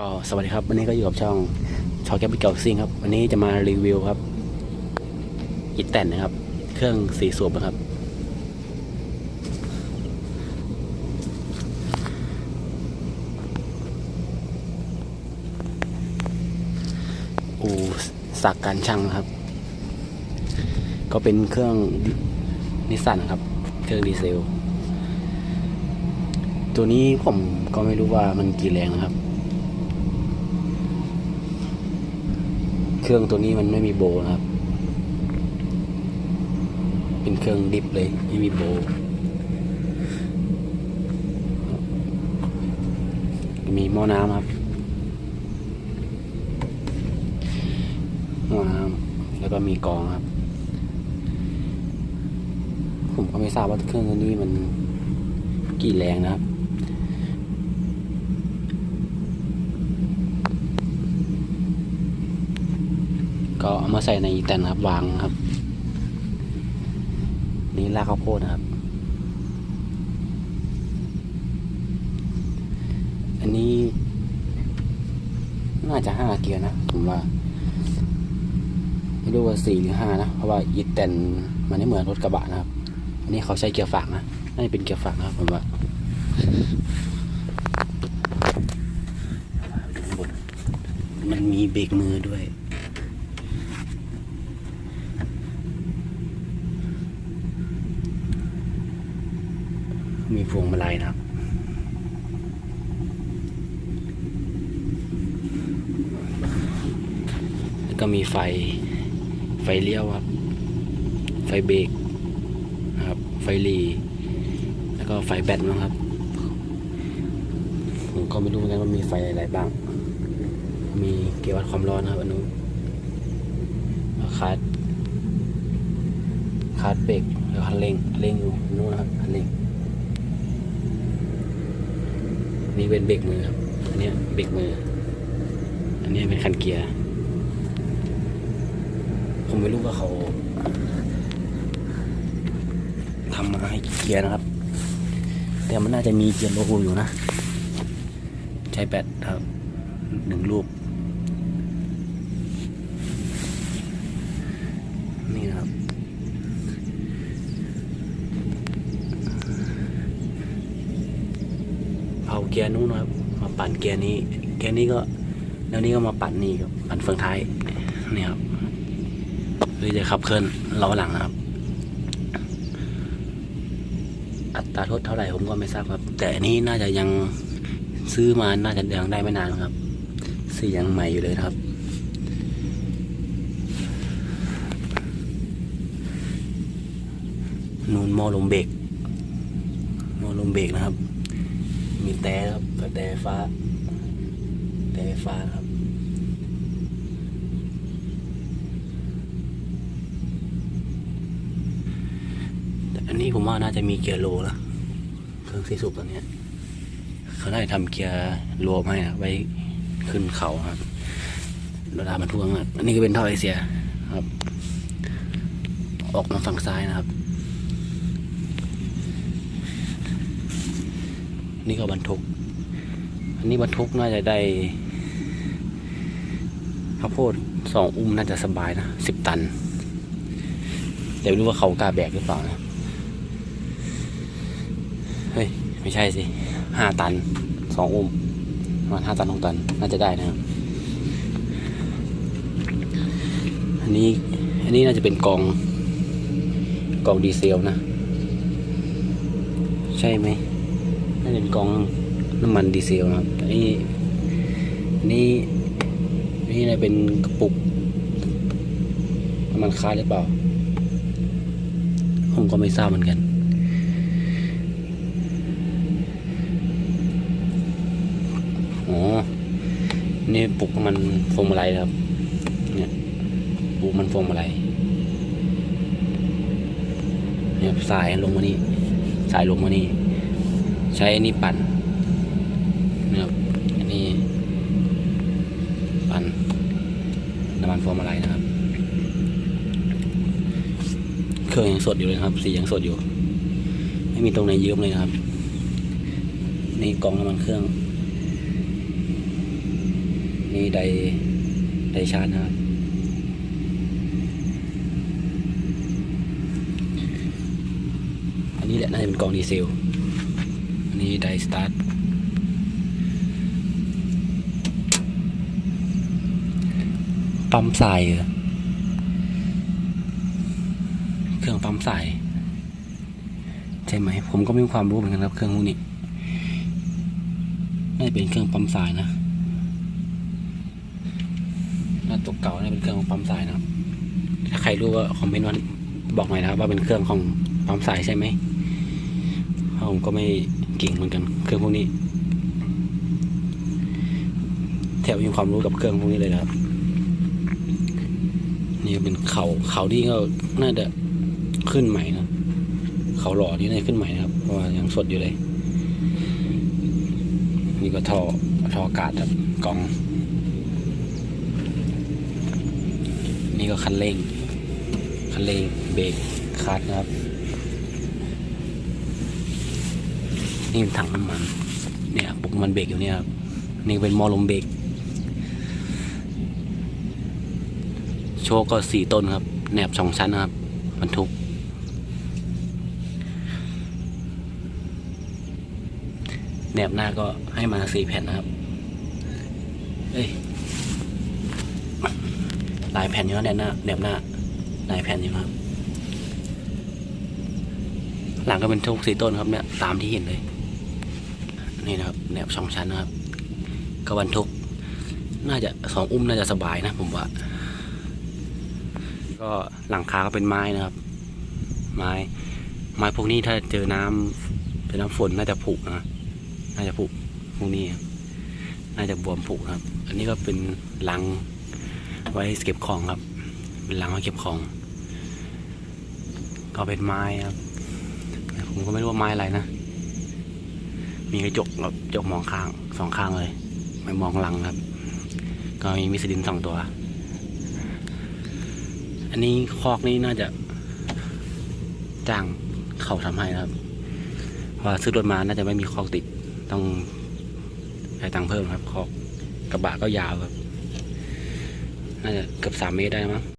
ก็สวัสดีครับ วันนี้ก็อยู่กับช่องชอแคปิเกลซิงครับ วันนี้จะมารีวิวครับอิตแตนนะครับ เครื่องสีสูบนะครับ อูสักการช่างนะครับ ก็เป็นเครื่องนิสสันครับ เครื่องดีเซล ตัวนี้ผมก็ไม่รู้ว่ามันกี่แรงนะครับ เครื่องตัวนี้มันไม่มีโบนะครับ เป็นเครื่องดิบเลยไม่มีโบมีหม้อน้ำครับหม้อน้ำแล้วก็มีกองครับ ผมก็ไม่ทราบว่าเครื่องตัวนี้มันกี่แรงนะครับ ก็เอามาใส่ในอีแตนครับวางครับ นี่รากข้าวโพดนะครับ อันนี้ น่าจะห้าเกียร์นะผมว่าไม่รู้ว่าสี่หรือห้านะ เพราะว่าอีแตนมันไม่เหมือนรถกระบะนะครับ อันนี้เขาใช้เกียร์ฝากนะน่าจะเป็นเกียร์ฝากนะครับผมว่ามันมีเบรกมือด้วย มีพวงมาลัยนะครับ แล้วก็มีไฟไฟเลี้ยวครับ ไฟเบรกนะครับ ไฟหลีแล้วก็ไฟแบตนะครับ ผมก็ไม่รู้เหมือนกันว่ามีไฟอะไรบ้าง มีเกียร์วัดความร้อนนะครับอันนู้นคาร์ดคาร์ดเบรกแล้วคันเร่งเร่งอยู่นู้นนะครับคันเร่ง นี่เป็นเบรกมือครับอันนี้เบรกมือ อันนี้เป็นคันเกียร์ ผมไม่รู้ว่าเขาทำมาให้เกียร์นะครับ แต่มันน่าจะมีเกียร์โลโก้อยู่นะ ใช้แปดครับหนึ่งลูก นี่นะครับ เกียร์นู้นนะครับ มาปั่นเกียร์นี้เกียร์นี้ก็แล้วนี้ก็มาปั่นนี่ครับปั่นเฟืองท้ายนี่ครับเพื่อจะขับเคลื่อนล้อหลังนะครับ อัตราโทษเท่าไหร่ผมก็ไม่ทราบครับ แต่อันนี้น่าจะยังซื้อมาน่าจะยังได้ไม่นานครับสียังใหม่อยู่เลยครับนูนมอลมเบรกมอลมเบรกนะครับ มีแต่ครับแต่ฟ้า แต่ฟ้าครับแต่อันนี้ผมว่าน่าจะมีเกียร์โลนะเครื่องซีสูบตัวเนี้ยเขาได้ทำเกียร์โลมาให้นะไว้ขึ้นเขาครับเวลาบรรทุกนะอันนี้ก็เป็นท่อไอเสียครับ ออกมาฝั่งซ้ายนะครับ นี่ก็บรรทุก อันนี้บรรทุกน่าจะได้ข้าวโพดสองอุ้มน่าจะสบายนะสิบตัน แต่ไม่รู้ว่าเขากล้าแบกหรือเปล่านะ เฮ้ย ไม่ใช่สิห้าตันสองอุ้มประมาณห้าตันหกตัน น่าจะได้นะครับ อันนี้อันนี้น่าจะเป็นกองกองดีเซลนะ ใช่ไหม จะเป็นกองน้ำมันดีเซลนะครับอันนี้นนี้อันนี่น่าเป็นกระปุกน้ำมันคาหรือเปล่าผมก็ไม่ทราบเหมือนกันอ๋อนี่ปุกมันพวงมาลัยครับ เนี่ยปุกมันพวงมาลัยเนี่ยสายลงมานี่ สายลงมานี่ ใช้อันนี้ปั่นนะครับอันนี้ปั่นน้ำมันพวงมาลัยนะครับ เครื่องยังสดอยู่เลยครับ สียังสดอยู่ ไม่มีตรงไหนยืมเลยนะครับ นี่กล่องน้ำมันเครื่อง นี่ไดไดชาร์จนะครับอันนี้แหละน่าจะเป็นกองดีเซล นี้ไดสตาร์ทปั๊มสายเครื่องปั๊มสายใช่ไหมผมก็ไม่มีความรู้เหมือนกันครับเครื่องพวกนี้น่าจะเป็นเครื่องปั๊มสายนะน้าตกเก่าน่าเป็นเครื่องปั๊มสายนะครับ ถ้าใครรู้ว่าคอมเมนต์ว่าบอกหน่อยนะครับว่าเป็นเครื่องของปั๊มสายใช่ไหมผมก็ไม่ ก่งเหมือนกัน เครื่องพวกนี้ แถวมีความรู้กับเครื่องพวกนี้เลยนะครับ นี่เป็นเขาเขาที่ก็น่าจะขึ้นใหม่นะเขาหล่อนี่น่าจะขึ้นใหม่นะครับเพราะว่ายังสดอยู่เลย นี่ก็ท่อท่ออากาศครับกอง นี่ก็คันเร่งคันเร่งเบรกคลัดนะครับ นี่เป็นถังน้ำมัน เนี่ยปุกมันเบรกอยู่เนี่ยนี่เป็นมอลมเบรกโชคก็สี่ต้นครับแหนบสองชั้นครับบรรทุกแหนบหน้าก็ให้มาสี่แผ่นนะครับ เอ้ยหลายแผ่นอยู่นะแหนบหน้าแนบหน้าหลายแผ่นอยู่ครับ หลังก็เป็นทุกสี่ต้นครับเนี่ยตามที่เห็นเลย นี่นะครับแนบสองชั้นนะครับก็บรรทุกน่าจะสองอุ้มน่าจะสบายนะ ผมว่า ก็หลังคาก็เป็นไม้นะครับ ไม้ ไม้พวกนี้ถ้าเจอน้ำเจอน้ำฝนน่าจะผุนะน่าจะผุพวกนี้น่าจะบวมผุครับ อันนี้ก็เป็นลังไว้เก็บของครับ เป็นลังไว้เก็บของ ก็เป็นไม้ครับ ผมก็ไม่รู้ว่าไม้อะไรนะ มีกระจกแบบกระจกมองข้างสองข้างเลย ไม่มองหลังครับ ก็มีมิสดินสองตัว อันนี้คอกนี้น่าจะจ้างเขาทำให้นะครับเพราะว่าซื้อรถมาน่าจะไม่มีคอกติดต้องใช้ตังค์เพิ่มครับ คอกกระบะก็ยาวครับ น่าจะเกือบสามเมตรได้มั้ง